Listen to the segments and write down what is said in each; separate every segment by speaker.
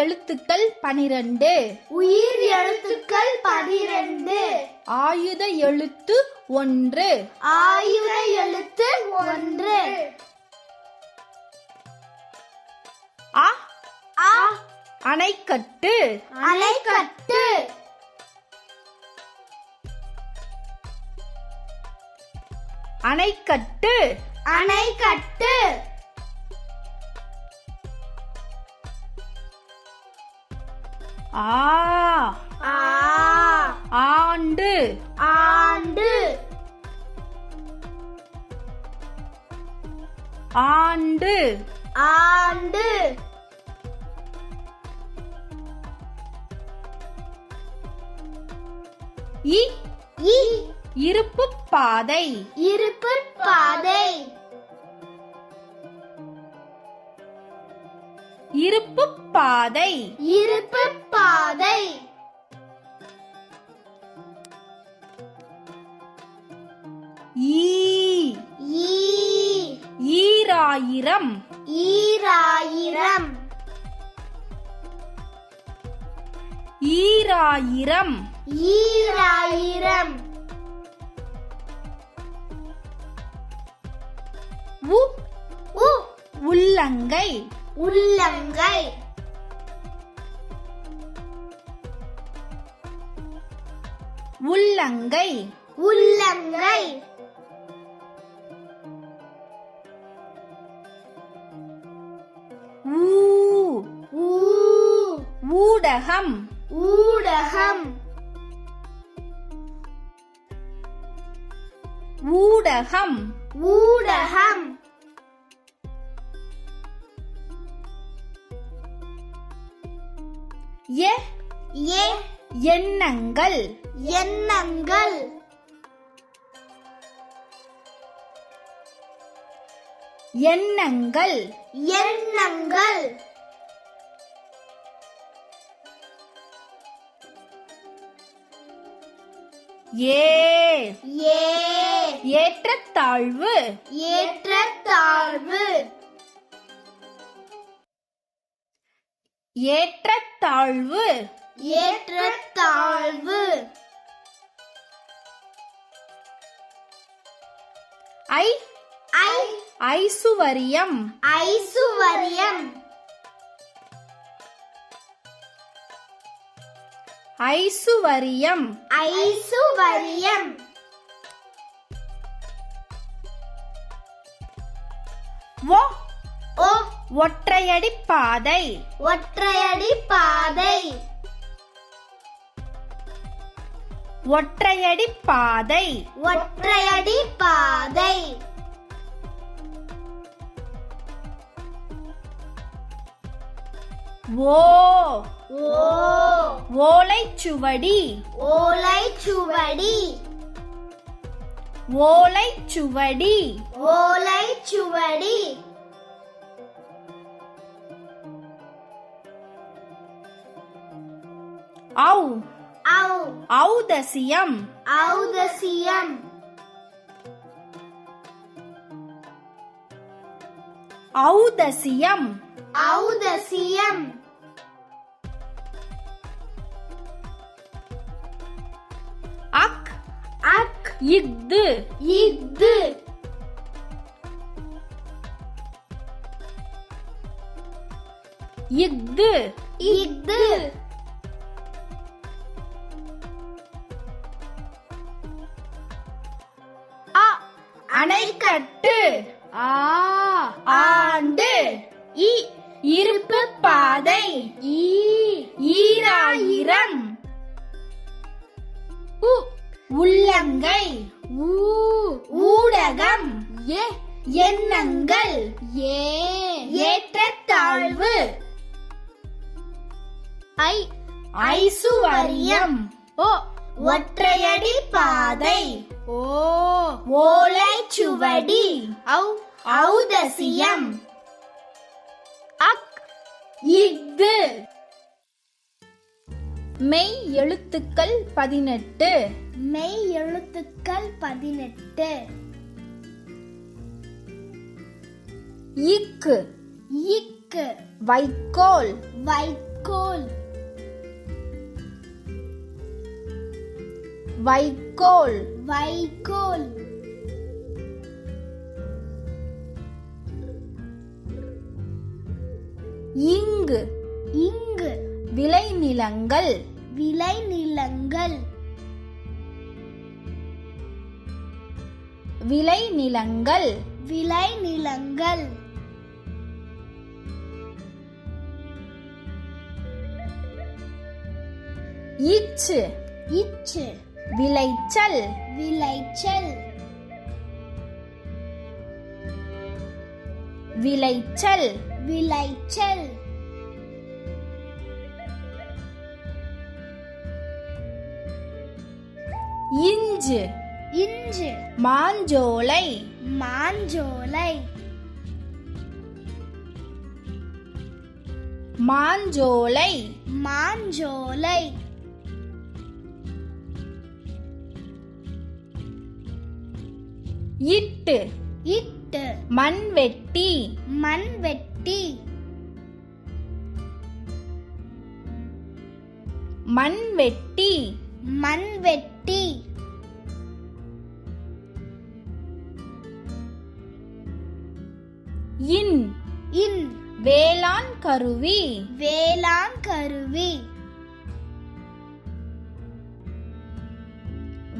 Speaker 1: எழுத்துக்கள் பனிரெண்டு.
Speaker 2: உயிர் எழுத்துக்கள் பனிரெண்டு.
Speaker 1: ஆயுத எழுத்து ஒன்று.
Speaker 2: ஆயுத எழுத்து ஒன்று.
Speaker 1: அ
Speaker 2: அ
Speaker 1: அணைக்கட்டு.
Speaker 2: அலைக்கட்டு
Speaker 1: அணைக்கட்டு.
Speaker 2: அணைக்கட்டு.
Speaker 1: ஆ.
Speaker 2: ஆ.
Speaker 1: ஆண்டு.
Speaker 2: ஆண்டு.
Speaker 1: ஆண்டு.
Speaker 2: ஆண்டு.
Speaker 1: இ. இருப்பு பாதை.
Speaker 2: இருப்பு பாதை.
Speaker 1: இருப்பு பாதை.
Speaker 2: இருப்பு பாதை.
Speaker 1: ஈ.
Speaker 2: ஈ.
Speaker 1: ஈராயிரம்.
Speaker 2: ஈராயிரம்.
Speaker 1: ஈராயிரம்.
Speaker 2: ஈராயிரம்.
Speaker 1: உ.
Speaker 2: உ.
Speaker 1: உள்ளங்கை.
Speaker 2: உள்ளங்கை
Speaker 1: உள்ளங்கை
Speaker 2: உள்ளங்கை
Speaker 1: ஊ
Speaker 2: ஊ
Speaker 1: ஊடகம்
Speaker 2: ஊடகம்
Speaker 1: ஊடகம்
Speaker 2: ஊடகம்
Speaker 1: எ
Speaker 2: ஏ
Speaker 1: எண்ணங்கள்.
Speaker 2: எண்ணங்கள்.
Speaker 1: எண்ணங்கள்.
Speaker 2: எண்ணங்கள்.
Speaker 1: ஏ
Speaker 2: ஏ
Speaker 1: ஏற்றத்தாழ்வு.
Speaker 2: ஏற்றத்தாழ்வு.
Speaker 1: ஏற்றத்தாழ்வு.
Speaker 2: ஏற்றத்தாழ்வு.
Speaker 1: ஐ.
Speaker 2: ஐ.
Speaker 1: ஐசுவரியம்.
Speaker 2: ஐசுவரியம்.
Speaker 1: ஐசுவரியம்.
Speaker 2: ஐசுவரியம்.
Speaker 1: ஓ ஒற்றையடி பாதை
Speaker 2: ஒற்றையடி பாதை
Speaker 1: ஒற்றையடி பாதை
Speaker 2: ஒற்றையடி பாதை
Speaker 1: ஓ.
Speaker 2: ஓ.
Speaker 1: ஓலைச்சுவடி.
Speaker 2: ஓலைச்சுவடி.
Speaker 1: ஓலைச்சுவடி.
Speaker 2: ஓலைச்சுவடி.
Speaker 1: ஔ. ஔதசியம்
Speaker 2: ஔதசியம்
Speaker 1: ஔதசியம்
Speaker 2: ஔதசியம்
Speaker 1: அக்
Speaker 2: அக்
Speaker 1: இஃது
Speaker 2: இஃது
Speaker 1: இஃது
Speaker 2: இஃது
Speaker 1: அணைக்கட்டு. ஆ. ஆண்டு. இ. இருப்பு பாதை. ஈ. ஈராயிரம். உ. உள்ளங்கை. ஊ. ஊடகம். ஏ எண்ணங்கள். ஏ. ஏற்றத்தாழ்வு.
Speaker 2: ஐ.
Speaker 1: ஐசுவரியம்.
Speaker 2: ஓ.
Speaker 1: ஒற்றையடி பாதை.
Speaker 2: ஓ.
Speaker 1: ஓலைச்சுவடி.
Speaker 2: ஔ.
Speaker 1: ஔதசியம்.
Speaker 2: அக்.
Speaker 1: இஃது. மெய் எழுத்துக்கள் பதினெட்டு.
Speaker 2: மெய் எழுத்துக்கள் பதினெட்டு.
Speaker 1: இக்கு
Speaker 2: இக்கு வைக்கோல். வைக்கோல்.
Speaker 1: வைக்கோல்.
Speaker 2: வைக்கோல்.
Speaker 1: இங்கு.
Speaker 2: இங்கு.
Speaker 1: விளைநிலங்கள்.
Speaker 2: விளைநிலங்கள்.
Speaker 1: விளைநிலங்கள்.
Speaker 2: விளைநிலங்கள்.
Speaker 1: இச்சு.
Speaker 2: இச்சு.
Speaker 1: விளைச்சல்
Speaker 2: விளைச்சல்.
Speaker 1: விளைச்சல்
Speaker 2: விளைச்சல்.
Speaker 1: இஞ்சு
Speaker 2: இஞ்சு.
Speaker 1: மாஞ்சோலை.
Speaker 2: மாஞ்சோலை.
Speaker 1: மாஞ்சோலை.
Speaker 2: மாஞ்சோலை.
Speaker 1: இட்டு.
Speaker 2: இட்டு.
Speaker 1: மண்வெட்டி
Speaker 2: மண்வெட்டி
Speaker 1: மண்வெட்டி
Speaker 2: மண்வெட்டி
Speaker 1: இன்.
Speaker 2: இன்.
Speaker 1: வேளாண் கருவி.
Speaker 2: வேளாண் கருவி.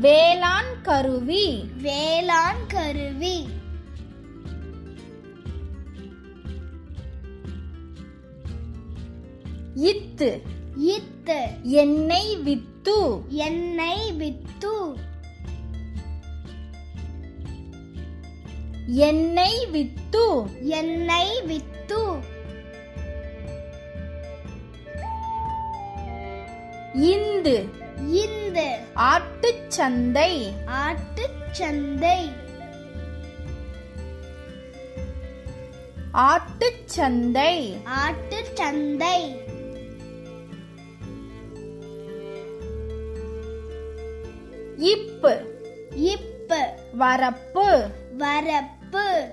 Speaker 1: வேளாண் கருவி.
Speaker 2: வேளாண் கருவி.
Speaker 1: இத்து.
Speaker 2: இத்து.
Speaker 1: எண்ணெய் வித்து.
Speaker 2: எண்ணெய் வித்து.
Speaker 1: எண்ணெய் வித்து.
Speaker 2: எண்ணெய் வித்து.
Speaker 1: இந்து.
Speaker 2: இந்து.
Speaker 1: ஆட்டுச் சந்தை.
Speaker 2: ஆட்டுச் சந்தை.
Speaker 1: ஆட்டுச் சந்தை.
Speaker 2: ஆட்டுச் சந்தை.
Speaker 1: இப்பு.
Speaker 2: இப்பு.
Speaker 1: வரப்பு.
Speaker 2: வரப்பு.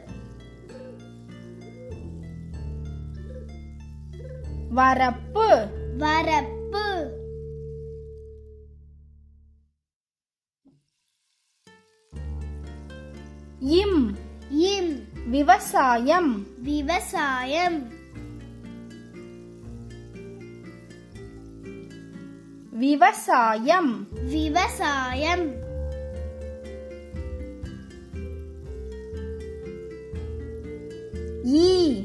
Speaker 1: வரப்பு.
Speaker 2: வரப்பு.
Speaker 1: இம்.
Speaker 2: இம்.
Speaker 1: விவசாயம்.
Speaker 2: விவசாயம்.
Speaker 1: விவசாயம்.
Speaker 2: விவசாயம்.
Speaker 1: ஈ.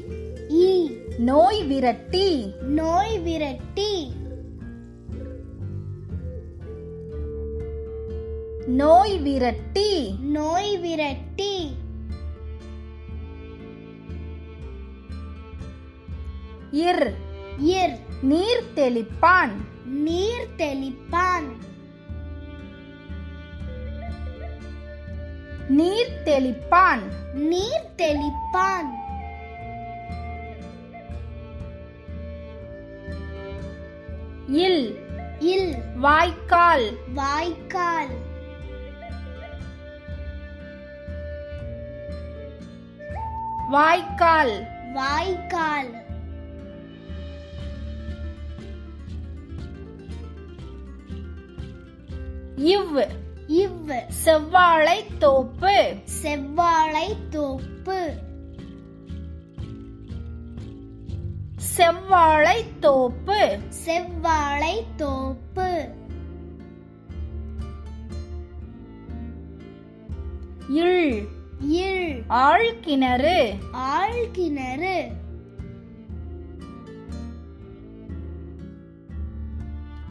Speaker 2: ஈ.
Speaker 1: நோய் விரட்டி.
Speaker 2: நோய் விரட்டி.
Speaker 1: நோய் விரட்டி.
Speaker 2: நோய் விரட்டி.
Speaker 1: இர்.
Speaker 2: இர்.
Speaker 1: நீர் தெளிப்பான்.
Speaker 2: நீர் தெளிப்பான்.
Speaker 1: நீர் தெளிப்பான்.
Speaker 2: நீர் தெளிப்பான்.
Speaker 1: இல்.
Speaker 2: இல்.
Speaker 1: வாய்க்கால்.
Speaker 2: வாய்க்கால்.
Speaker 1: வாய்க்கால்.
Speaker 2: வாய்க்கால்.
Speaker 1: இவ்.
Speaker 2: இவ்.
Speaker 1: செவ்வாழை தோப்பு.
Speaker 2: செவ்வாழை தோப்பு.
Speaker 1: செவ்வாழை தோப்பு.
Speaker 2: செவ்வாழை தோப்பு.
Speaker 1: இள்
Speaker 2: இல்.
Speaker 1: ஆழ்கிணறு.
Speaker 2: ஆழ்கிணறு.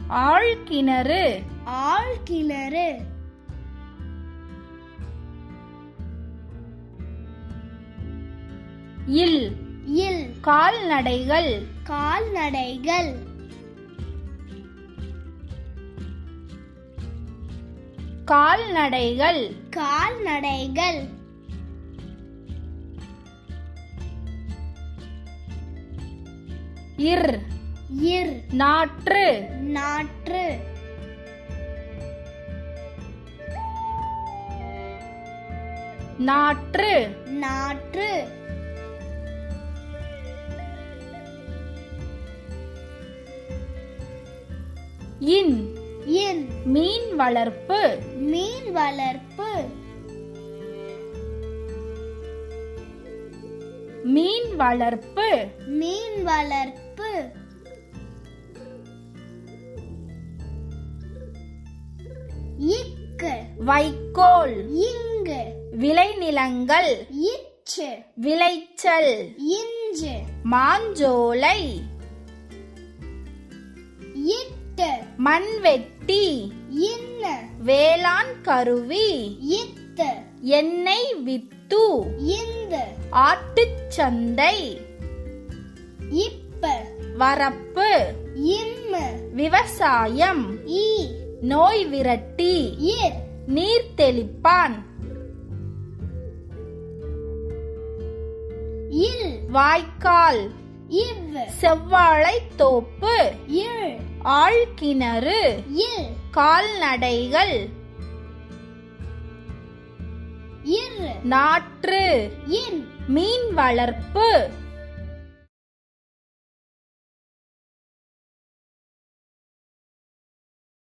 Speaker 1: ஆழ்கிணறு.
Speaker 2: ஆழ்கிணறு.
Speaker 1: இல்.
Speaker 2: இல்.
Speaker 1: கால்நடைகள்.
Speaker 2: கால்நடைகள்.
Speaker 1: கால்நடைகள்.
Speaker 2: கால்நடைகள்.
Speaker 1: இர்.
Speaker 2: இர்.
Speaker 1: நாற்று.
Speaker 2: நாற்று.
Speaker 1: நாற்று.
Speaker 2: நாற்று.
Speaker 1: இன்.
Speaker 2: இன்.
Speaker 1: மீன் வளர்ப்பு.
Speaker 2: மீன் வளர்ப்பு.
Speaker 1: மீன் வளர்ப்பு.
Speaker 2: மீன் வளர்ப்பு. இக்கு
Speaker 1: வைக்கோல்.
Speaker 2: இங்கு.
Speaker 1: விளைநிலங்கள்.
Speaker 2: இச்சு
Speaker 1: விளைச்சல்.
Speaker 2: இஞ்சு.
Speaker 1: மாஞ்சோலை.
Speaker 2: இட்டு.
Speaker 1: மண்வெட்டி.
Speaker 2: இன்னு.
Speaker 1: வேளாண் கருவி.
Speaker 2: இத்து.
Speaker 1: எண்ணெய் வித்து.
Speaker 2: இந்து.
Speaker 1: ஆட்டுச்சந்தை.
Speaker 2: இப்ப.
Speaker 1: வரப்பு.
Speaker 2: இம்மு
Speaker 1: விவசாயம்.
Speaker 2: ஈ
Speaker 1: நோய் விரட்டி
Speaker 2: இர்.
Speaker 1: நீர் தெளிப்பான்
Speaker 2: இல்.
Speaker 1: வாய்க்கால்.
Speaker 2: இவ்.
Speaker 1: செவ்வாழை தோப்பு.
Speaker 2: இழ்.
Speaker 1: ஆழ்கிணறு.
Speaker 2: இல்.
Speaker 1: கால்நடைகள்.
Speaker 2: இர்.
Speaker 1: நாற்று.
Speaker 2: இன்.
Speaker 1: மீன் வளர்ப்பு